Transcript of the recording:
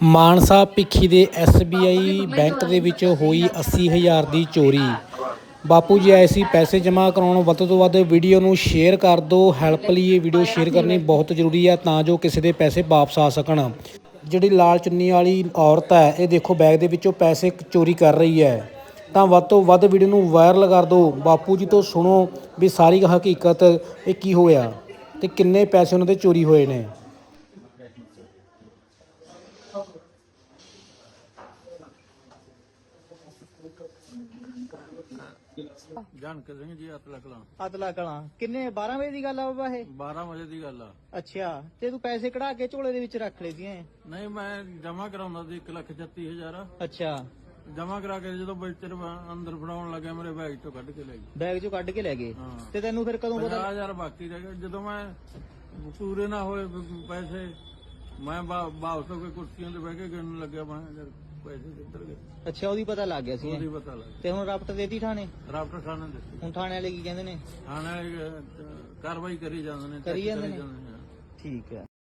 ਮਾਨਸਾ ਭਿੱਖੀ ਦੇ SBI bank ਦੇ ਵਿੱਚ ਹੋਈ 80000 ਦੀ ਚੋਰੀ। ਬਾਪੂ ਜੀ, ਆਏ ਸੀ ਪੈਸੇ ਜਮ੍ਹਾਂ ਕਰਾਉਣ। ਵੱਧ ਤੋਂ ਵੱਧ ਵੀਡੀਓ ਨੂੰ ਸ਼ੇਅਰ ਕਰ ਦਿਓ। ਹੈਲਪ ਲਈ ਇਹ ਵੀਡੀਓ ਸ਼ੇਅਰ ਕਰਨੀ ਬਹੁਤ ਜ਼ਰੂਰੀ ਹੈ ਤਾਂ ਜੋ ਕਿਸੇ ਦੇ ਪੈਸੇ ਵਾਪਸ ਆ ਸਕਣ। ਜਿਹੜੀ ਲਾਲ ਚੁੰਨੀ ਵਾਲੀ ਔਰਤ ਹੈ, ਇਹ ਦੇਖੋ ਬੈਗ ਦੇ ਵਿੱਚੋਂ ਪੈਸੇ ਚੋਰੀ ਕਰ ਰਹੀ ਹੈ। ਤਾਂ ਵੱਧ ਤੋਂ ਵੱਧ ਵੀਡੀਓ ਨੂੰ ਵਾਇਰਲ ਕਰ ਦਿਓ। ਬਾਪੂ ਜੀ ਤੋਂ ਸੁਣੋ ਵੀ ਸਾਰੀ ਹਕੀਕਤ ਇਹ ਕੀ ਹੋਇਆ ਤੇ ਕਿੰਨੇ ਪੈਸੇ ਉਹਨਾਂ ਦੇ ਚੋਰੀ ਹੋਏ ਨੇ। ਜਾਨਕ ਸਿੰਘ ਜੀ ਅਤਲਾ ਕਲਾਂ ਅਦਲਾ ਕਲਾਂ ਕਿੰਨੇ? 12 ਵਜੇ ਦੀ ਗੱਲ ਆ ਬਾਬਾ ਇਹ? 12 ਵਜੇ ਦੀ ਗੱਲ ਆ। ਅੱਛਾ। ਤੇ ਤੂੰ ਪੈਸੇ ਕਢਾ ਕੇ ਝੋਲੇ ਦੇ ਵਿੱਚ ਰੱਖ ਲਏ ਸੀ? ਨਹੀਂ ਮੈਂ ਜਮਾ ਕਰਾਉਂਦਾ ਸੀ 136000 ਅੱਛਾ। ਜਮਾ ਕਰਾ ਕੇ ਜਦੋਂ ਬੱਚਰ ਅੰਦਰ ਫੜਾਉਣ ਲੱਗਿਆ ਮੇਰੇ ਬੈਗ ਚੋਂ ਕੱਢ ਕੇ ਲੈ ਗਏ। ਬੈਗ ਚੋਂ ਕੱਢ ਕੇ ਲੈ ਗਏ? ਤੇ ਤੈਨੂੰ ਫਿਰ ਕਦੋਂ ਪਤਾ 50000 ਬਾਕੀ ਰਹਿ ਗਿਆ ਜਦੋਂ ਮੈਂ ਪੂਰੇ ਨਾ ਹੋਏ ਪੈਸੇ ਮੈਂ ਵਾ- ਵਾਪਸ ਹੋ ਕੇ ਕੁਰਸੀਆਂ ਤੇ ਬਹਿ ਕੇ ਗਿਣਨ ਲੱਗਿਆ ਮੈਂ ਕਿਹਾ ਯਾਰ ਪੈਸੇ ਕਿੱਧਰ ਗਏ। ਅੱਛਾ ਉਹਦੀ ਪਤਾ ਲੱਗ ਗਿਆ ਸੀ ਉਹਦੀ। ਪਤਾ ਲੱਗ ਤੇ ਹੁਣ ਰਪਟ ਦੇਤੀ ਥਾਣੇ? ਰਾਪਟਰ ਥਾਣੇ ਦੇ ਹੁਣ ਥਾਣੇ ਵਾਲੇ ਕੀ ਕਹਿੰਦੇ ਨੇ? ਥਾਣੇ ਕਾਰਵਾਈ ਕਰੀ ਜਾਂਦੇ ਨੇ ਕਰੀ ਜਾਂਦੇ ਨੇ? ਠੀਕ ਹੈ।